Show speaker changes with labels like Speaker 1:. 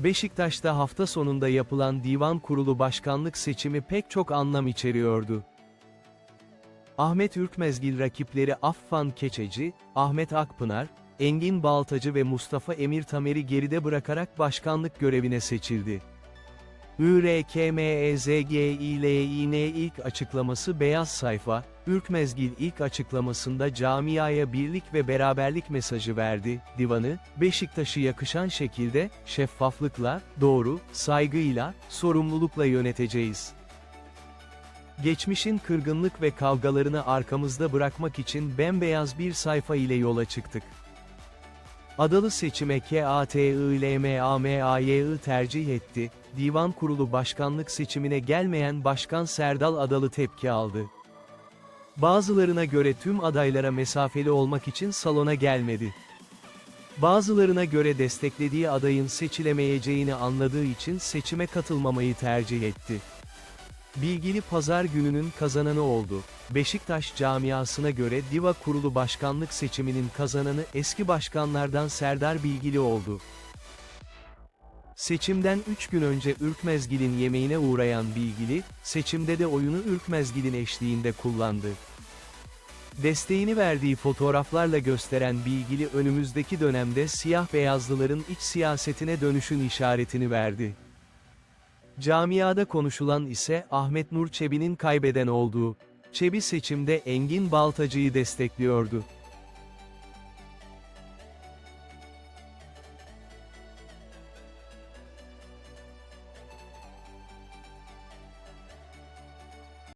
Speaker 1: Beşiktaş'ta hafta sonunda yapılan divan kurulu başkanlık seçimi pek çok anlam içeriyordu. Ahmet Ürkmezgil rakipleri Affan Keçeci, Ahmet Akpınar, Engin Baltacı ve Mustafa Emir Tamer'i geride bırakarak başkanlık görevine seçildi. ÜRKMEZGİLİN ilk açıklaması Beyaz Sayfa, Ürkmezgil ilk açıklamasında camiaya birlik ve beraberlik mesajı verdi, divanı, Beşiktaş'ı yakışan şekilde, şeffaflıkla, doğru, saygıyla, sorumlulukla yöneteceğiz. Geçmişin kırgınlık ve kavgalarını arkamızda bırakmak için bembeyaz bir sayfa ile yola çıktık. Adalı seçime KATILMAMAY'ı tercih etti, Divan Kurulu Başkanlık seçimine gelmeyen Başkan Serdal Adalı tepki aldı. Bazılarına göre tüm adaylara mesafeli olmak için salona gelmedi. Bazılarına göre desteklediği adayın seçilemeyeceğini anladığı için seçime katılmamayı tercih etti. Bilgili pazar gününün kazananı oldu. Beşiktaş camiasına göre Diva Kurulu Başkanlık seçiminin kazananı eski başkanlardan Serdar Bilgili oldu. Seçimden 3 gün önce Ürkmezgil'in yemeğine uğrayan Bilgili, seçimde de oyunu Ürkmezgil'in eşliğinde kullandı. Desteğini verdiği fotoğraflarla gösteren Bilgili önümüzdeki dönemde siyah beyazlıların iç siyasetine dönüşün işaretini verdi. Camiada konuşulan ise Ahmet Nur Çebi'nin kaybeden olduğu. Çebi seçimde Engin Baltacı'yı destekliyordu.